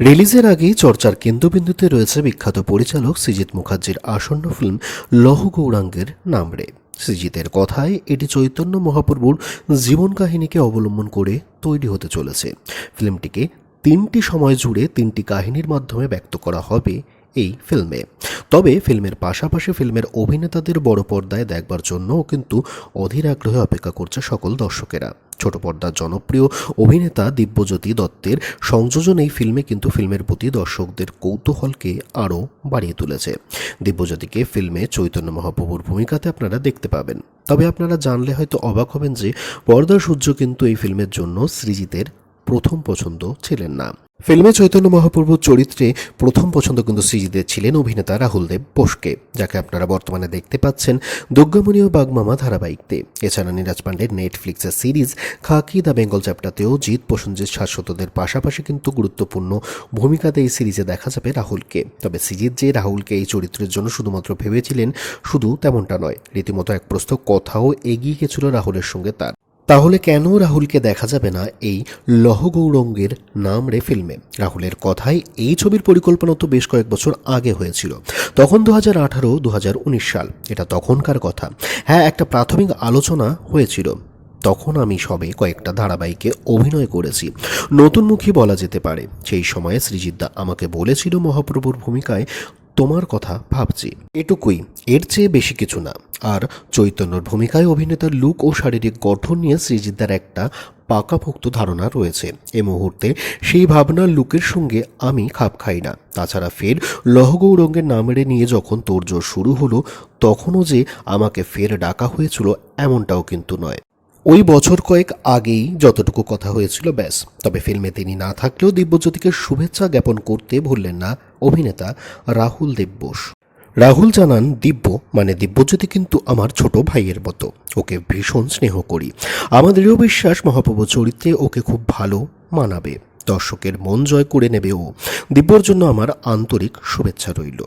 রিলিজের আগেই চর্চার কেন্দ্রবিন্দুতে রয়েছে বিখ্যাত পরিচালক সৃজিত মুখার্জির আসন্ন ফিল্ম লহ গৌরাঙ্গের নামরে। সৃজিতের কথায় এটি চৈতন্য মহাপ্রভুর জীবন কাহিনীকে অবলম্বন করে তৈরি হতে চলেছে। ফিল্মটিকে তিনটি সময় জুড়ে তিনটি কাহিনীর মাধ্যমে ব্যক্ত করা হবে এই ফিল্মে। তবে ফিল্মের পাশাপাশি ফিল্মের অভিনেতাদের বড় পর্দায় দেখবার জন্যও কিন্তু অধীর আগ্রহে অপেক্ষা করছে সকল দর্শকেরা। ছোট পর্দার জনপ্রিয় অভিনেতা দিব্যজ্যোতি দত্তের সংযোজন এই ফিল্মে কিন্তু ফিল্মের প্রতি দর্শকদের কৌতূহলকে আরও বাড়িয়ে তুলেছে। দিব্যজ্যোতিকে ফিল্মে চৈতন্য মহাপ্রভুর ভূমিকাতে আপনারা দেখতে পাবেন। তবে আপনারা জানলে হয়তো অবাক হবেন যে পর্দা সূর্য কিন্তু এই ফিল্মের জন্য সৃজিতের প্রথম পছন্দ ছিলেন না। ফিল্মে চৈতন্য মহাপ্রভুর চরিত্রে প্রথম পছন্দ কিন্তু সৃজিতের ছিলেন অভিনেতা রাহুল দেব বোসকে, যাকে আপনারা বর্তমানে দেখতে পাচ্ছেন দুর্গামণি ও বাগমামা ধারাবাহিকতে। এছাড়া নীরাজ পাণ্ডের নেটফ্লিক্সের সিরিজ খাকি দ্য বেঙ্গল চ্যাপ্টারতেও জিৎ প্রসেনজিৎ শাশ্বতদের পাশাপাশি কিন্তু গুরুত্বপূর্ণ ভূমিকাতে এই সিরিজে দেখা যাবে রাহুলকে। তবে সৃজিত যে রাহুলকে এই চরিত্রের জন্য শুধুমাত্র ভেবেছিলেন, শুধু তেমনটা নয়, রীতিমতো এক প্রস্ত কথাও এগিয়ে গেছিল রাহুলের সঙ্গে তার। তাহলে কেন রাহুলকে দেখা যাবে না এই লহগৌরঙ্গের নাম রে ফিল্মে? রাহুলের কথায় এই ছবির পরিকল্পনা তো বেশ কয়েক বছর আগে হয়েছিল। তখন দু হাজার আঠারো দু সাল। এটা তখনকার কথা। হ্যাঁ একটা প্রাথমিক আলোচনা হয়েছিল। তখন আমি সবে কয়েকটা ধারাবাহিকে অভিনয় করেছি। নতুনমুখী বলা যেতে পারে, সেই সময়ে সৃজিতদা আমাকে বলেছিল মহাপ্রভুর ভূমিকায়, তোমার কথা ভাবছি। এটুকুই, এর চেয়ে বেশি কিছু না। আর চৈতন্যর ভূমিকায় অভিনেতার লুক ও শারীরিক গঠন নিয়ে সৃজিতদার একটা পাকাপোক্ত ধারণা রয়েছে। এ মুহূর্তে সেই ভাবনার লুকের সঙ্গে আমি খাপ খাই না। তাছাড়া ফের লহগৌরঙ্গের নামেরে নিয়ে যখন তোড়জোড় শুরু হলো, তখনও যে আমাকে ফের ডাকা হয়েছিল, এমনটাও কিন্তু নয়। ওই বছর কয়েক আগেই যতটুকু কথা হয়েছিল, ব্যাস। তবে ফিল্মে তিনি না থাকলেও দিব্যজ্যোতিকে শুভেচ্ছা জ্ঞাপন করতে ভুললেন না অভিনেতা রাহুল দেব বোস। রাহুল জানান, দিব্য মানে দিব্যজ্যোতি কিন্তু আমার ছোট ভাইয়ের মতো। ওকে ভীষণ স্নেহ করি। আমাদেরও বিশ্বাস মহাপ্রভু চরিত্রে ওকে খুব ভালো মানাবে। দর্শকের মন জয় করে নেবে ও। দিব্যর জন্য আমার আন্তরিক শুভেচ্ছা রইল।